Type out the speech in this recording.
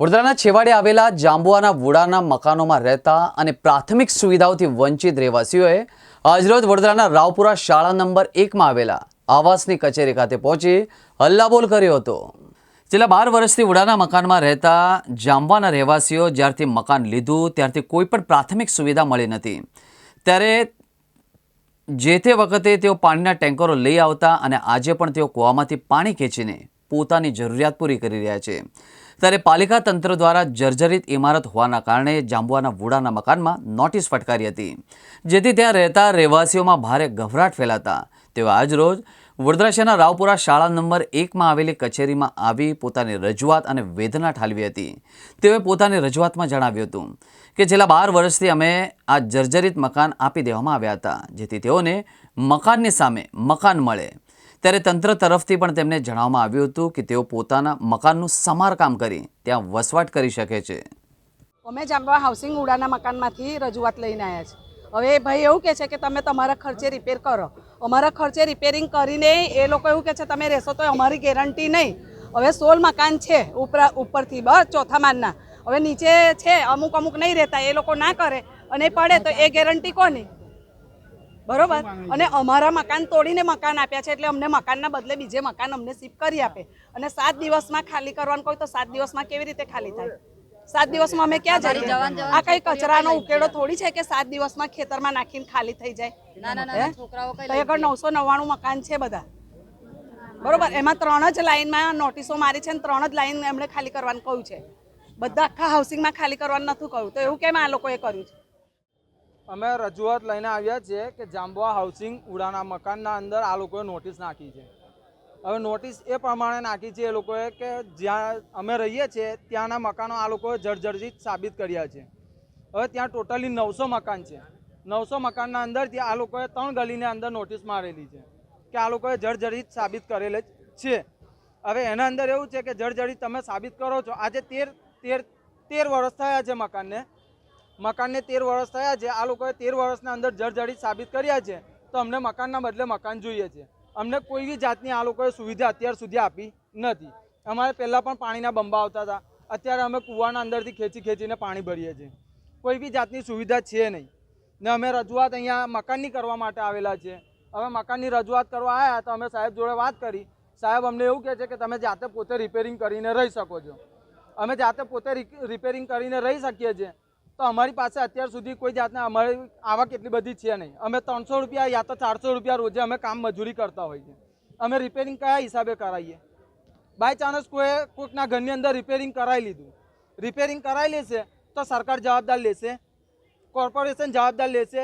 વડોદરાના છેવાડે આવેલા જાંબુઆના વુડાના મકાનોમાં રહેતા અને પ્રાથમિક સુવિધાઓથી વંચિત રહેવાસીઓએ આજરોજ વડોદરાના રાવપુરા શાળા નંબર એકમાં આવેલા આવાસની કચેરી ખાતે પહોંચી હલ્લાબોલ કર્યો હતો. છેલ્લા બાર વર્ષથી વુડાના મકાનમાં રહેતા જાંબાના રહેવાસીઓ જ્યારથી મકાન લીધું, ત્યારથી કોઈ પણ પ્રાથમિક સુવિધા મળી નથી. ત્યારે જે તે વખતે તેઓ પાણીના ટેન્કરો લઈ આવતા અને આજે પણ તેઓ કૂવામાંથી પાણી ખેંચીને પોતાની જરૂરિયાત પૂરી કરી રહ્યા છે. ત્યારે પાલિકા તંત્ર દ્વારા જર્જરિત ઇમારત હોવાના કારણે જાંબુઆના વુડાના મકાનમાં નોટિસ ફટકારી હતી. જેથી ત્યાં રહેતા રહેવાસીઓમાં ભારે ગભરાટ ફેલાતા. તેઓ આજરોજ વડોદરા રાવપુરા શાળા નંબર એકમાં આવેલી કચેરીમાં આવી પોતાની રજૂઆત અને વેદના ઠાલવી હતી. તેઓએ પોતાની રજૂઆતમાં જણાવ્યું હતું કે છેલ્લા બાર વર્ષથી અમે આ જર્જરિત મકાન આપી દેવામાં આવ્યા હતા, જેથી તેઓને મકાનની સામે મકાન મળે. ત્યારે તંત્ર તરફથી પણ તેમને જણાવવામાં આવ્યું હતું કે તેઓ પોતાના મકાનનું સમારકામ કરી ત્યાં વસવાટ કરી શકે છે. અમે જાંબવા હાઉસિંગ ઉડાના મકાનમાંથી રજૂઆત લઈને આવ્યા છે હવે ભાઈ એવું કહે છે કે તમે તમારા ખર્ચે રિપેર કરો. અમારા ખર્ચે રિપેરિંગ કરીને એ લોકો એવું કહે છે, તમે રહેશો તો અમારી ગેરંટી નહીં. હવે સોળ મકાન છે ઉપરા ઉપરથી બસ ચોથા માળના. હવે નીચે છે અમુક અમુક નહીં રહેતા, એ લોકો ના કરે. અને પડે તો એ ગેરંટી કોની? બરોબર? અને અમારા મકાન તોડીને મકાન આપ્યા છે એટલે અમને મકાનના બદલે બીજે મકાન અમને શિફ્ટ કરી આપે. અને સાત દિવસમાં ખાલી કરવાનું કહ્યું તો સાત દિવસમાં કેવી રીતે ખાલી થાય? સાત દિવસમાં અમે ક્યાં જઈએ? આ કઈ કચરાનો ઉકેડો થોડી છે કે સાત દિવસમાં ખેતરમાં નાખીને ખાલી થઈ જાય? આગળ નવસો નવ્વાણું મકાન છે બધા. બરોબર? એમાં ત્રણ જ લાઈનમાં નોટિસો મારી છે અને ત્રણ જ લાઈન એમણે ખાલી કરવાનું કહ્યું છે. બધા આખા હાઉસિંગમાં ખાલી કરવાનું નથી કહ્યું. તો એવું કેમ આ લોકોએ કર્યું છે? અમે રજૂઆત લઈને આવ્યા છીએ કે જાંબુઆ હાઉસિંગ ઉડાના મકાનના અંદર આ લોકોએ નોટિસ નાખી છે. હવે નોટિસ એ પ્રમાણે નાખી છે એ લોકોએ કે જ્યાં અમે રહીએ છીએ ત્યાંના મકાનો આ લોકોએ જર્જરિત સાબિત કર્યા છે. હવે ત્યાં ટોટલી નવસો મકાન છે. નવસો મકાનના અંદરથી આ લોકોએ ત્રણ ગલીની અંદર નોટિસ મારેલી છે કે આ લોકોએ જર્જરિત સાબિત કરેલ છે. હવે એના અંદર એવું છે કે જર્જરિત તમે સાબિત કરો છો. આજે તેર તેર તેર વર્ષ થયા છે મકાનને. મકાનને તેર વર્ષ થયા છે. આ લોકોએ તેર વર્ષના અંદર જર્જરિત સાબિત કર્યા છે. તો અમને મકાનના બદલે મકાન જોઈએ છે. અમને કોઈ બી જાતની આ લોકોએ સુવિધા અત્યાર સુધી આપી નથી. અમારે પહેલાં પણ પાણીના બંબા આવતા હતા. અત્યારે અમે કૂવાના અંદરથી ખેંચી ખેંચીને પાણી ભરીએ છીએ. કોઈ બી જાતની સુવિધા છે નહીં. ને અમે રજૂઆત અહીંયા મકાનની કરવા માટે આવેલા છે. હવે મકાનની રજૂઆત કરવા આવ્યા તો અમે સાહેબ જોડે વાત કરી. સાહેબ અમને એવું કહે છે કે તમે જાતે પોતે રિપેરિંગ કરીને રહી શકો છો. અમે જાતે પોતે રિપેરિંગ કરીને રહી શકીએ છીએ. તો અમારી પાસે અત્યાર સુધી કોઈ જાતના અમારી આવક એટલી બધી છે નહીં. અમે ત્રણસો રૂપિયા યા તો ચારસો રૂપિયા રોજે અમે કામ મજૂરી કરતા હોઈએ અમે રિપેરિંગ કયા હિસાબે કરાવીએ બાય ચાન્સ કોઈ કોઈકના ઘરની અંદર રિપેરિંગ કરાવી લીધું. રિપેરિંગ કરાવી લેશે તો સરકાર જવાબદાર લેશે. કોર્પોરેશન જવાબદાર લેશે.